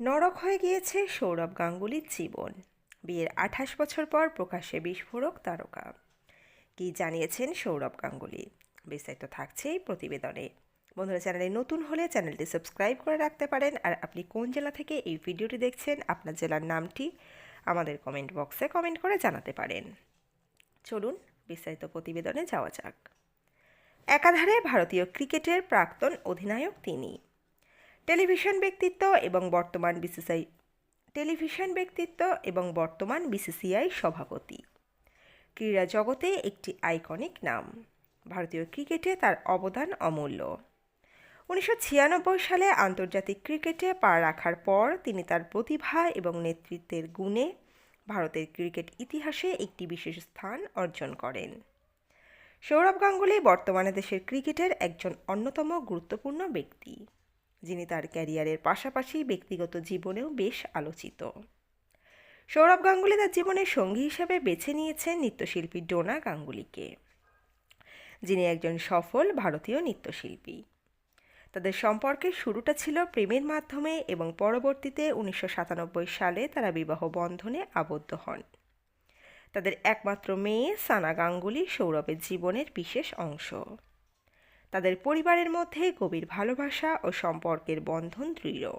নরক হয়ে গিয়েছে সৌরভ গাঙ্গুলির জীবন। বিয়ের আঠাশ বছর পর প্রকাশ্যে বিস্ফোরক তারকা। কি জানিয়েছেন সৌরভ গাঙ্গুলি? বিস্তারিত থাকছে এই প্রতিবেদনে। বন্ধুরা, চ্যানেলে নতুন হলে চ্যানেলটি সাবস্ক্রাইব করে রাখতে পারেন। আর আপনি কোন জেলা থেকে এই ভিডিওটি দেখছেন, আপনার জেলার নামটি আমাদের কমেন্ট বক্সে কমেন্ট করে জানাতে পারেন। চলুন বিস্তারিত প্রতিবেদনে যাওয়া যাক। একাধারে ভারতীয় ক্রিকেটের প্রাক্তন অধিনায়ক তিনি। টেলিভিশন ব্যক্তিত্ব এবং বর্তমান বিসিসিআই টেলিভিশন ব্যক্তিত্ব এবং বর্তমান বিসিসিআই সভাপতি। ক্রীড়া জগতে একটি আইকনিক নাম। ভারতীয় ক্রিকেটে তার অবদান অমূল্য। উনিশশো ছিয়ানব্বই সালে আন্তর্জাতিক ক্রিকেটে পা রাখার পর তিনি তার প্রতিভা এবং নেতৃত্বের গুণে ভারতের ক্রিকেট ইতিহাসে একটি বিশেষ স্থান অর্জন করেন। সৌরভ গাঙ্গুলি বর্তমানে দেশের ক্রিকেটের একজন অন্যতম গুরুত্বপূর্ণ ব্যক্তি। যিনি তার ক্যারিয়ারের পাশাপাশি ব্যক্তিগত জীবনেও বেশ আলোচিত। সৌরভ গাঙ্গুলি তার জীবনের সঙ্গী হিসেবে বেছে নিয়েছেন নৃত্যশিল্পী ডোনা গাঙ্গুলিকে, যিনি একজন সফল ভারতীয় নৃত্যশিল্পী। তাদের সম্পর্কের শুরুটা ছিল প্রেমের মাধ্যমে এবং পরবর্তীতে উনিশশো সাতানব্বই সালে তারা বিবাহ বন্ধনে আবদ্ধ হন। তাদের একমাত্র মেয়ে সানা গাঙ্গুলি সৌরভের জীবনের বিশেষ অংশ। তাদের পরিবারের মধ্যে গভীর ভালোবাসা ও সম্পর্কের বন্ধন দৃঢ়,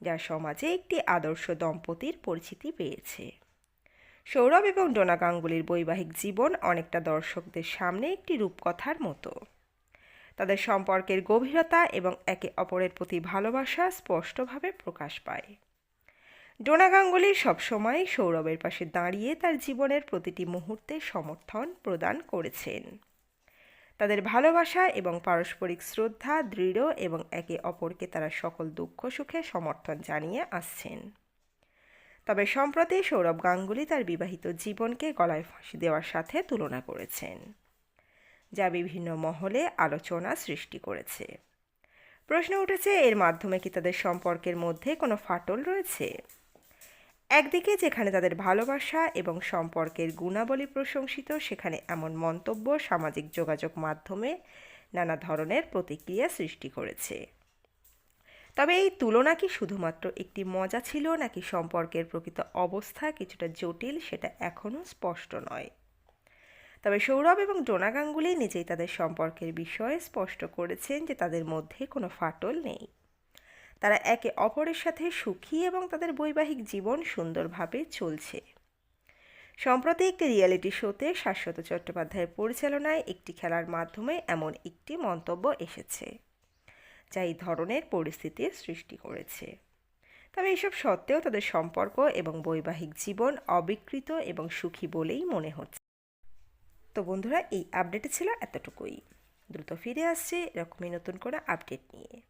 যা সমাজে একটি আদর্শ দম্পতির পরিচিতি পেয়েছে। সৌরভ এবং ডোনা গাঙ্গুলির বৈবাহিক জীবন অনেকটা দর্শকদের সামনে একটি রূপকথার মতো। তাদের সম্পর্কের গভীরতা এবং একে অপরের প্রতি ভালোবাসা স্পষ্টভাবে প্রকাশ পায়। ডোনা গাঙ্গুলি সবসময় সৌরভের পাশে দাঁড়িয়ে তার জীবনের প্রতিটি মুহূর্তে সমর্থন প্রদান করেছেন। তাদের ভালোবাসা এবং পারস্পরিক শ্রদ্ধা দৃঢ় এবং একে অপরকে তারা সকল দুঃখ, সুখে সমর্থন জানিয়ে আসছেন। তবে সম্প্রতি সৌরভ গাঙ্গুলি তার বিবাহিত জীবনকে গলায় ফাঁসি দেওয়ার সাথে তুলনা করেছেন, যা বিভিন্ন মহলে আলোচনা সৃষ্টি করেছে। প্রশ্ন উঠেছে, এর মাধ্যমে কি তাদের সম্পর্কের মধ্যে কোনো ফাটল রয়েছে? একদিকে যেখানে তাদের ভালোবাসা এবং সম্পর্কের গুণাবলী প্রশংসিত, সেখানে এমন মন্তব্য সামাজিক যোগাযোগ মাধ্যমে নানা ধরনের প্রতিক্রিয়া সৃষ্টি করেছে। তবে এই তুলনা কি শুধুমাত্র একটি মজা ছিল, নাকি সম্পর্কের প্রকৃত অবস্থা কিছুটা জটিল, সেটা এখনও স্পষ্ট নয়। তবে সৌরভ এবং ডোনা গাঙ্গুলি নিজেই তাদের সম্পর্কের বিষয়ে স্পষ্ট করেছেন যে তাদের মধ্যে কোনো ফাটল নেই। তারা একে অপরের সাথে সুখী এবং তাদের বৈবাহিক জীবন সুন্দরভাবে চলছে। সম্প্রতি একটি রিয়েলিটি শোতে শাশ্বত চট্টোপাধ্যায়ের পরিচালনায় একটি খেলার মাধ্যমে এমন একটি মন্তব্য এসেছে, যা এই ধরনের পরিস্থিতির সৃষ্টি করেছে। তবে এসব সত্ত্বেও তাদের সম্পর্ক এবং বৈবাহিক জীবন অবিকৃত এবং সুখী বলেই মনে হচ্ছে। তো বন্ধুরা, এই আপডেটে ছিল এতটুকুই। দ্রুত ফিরে আসছে এরকমই নতুন করে আপডেট নিয়ে।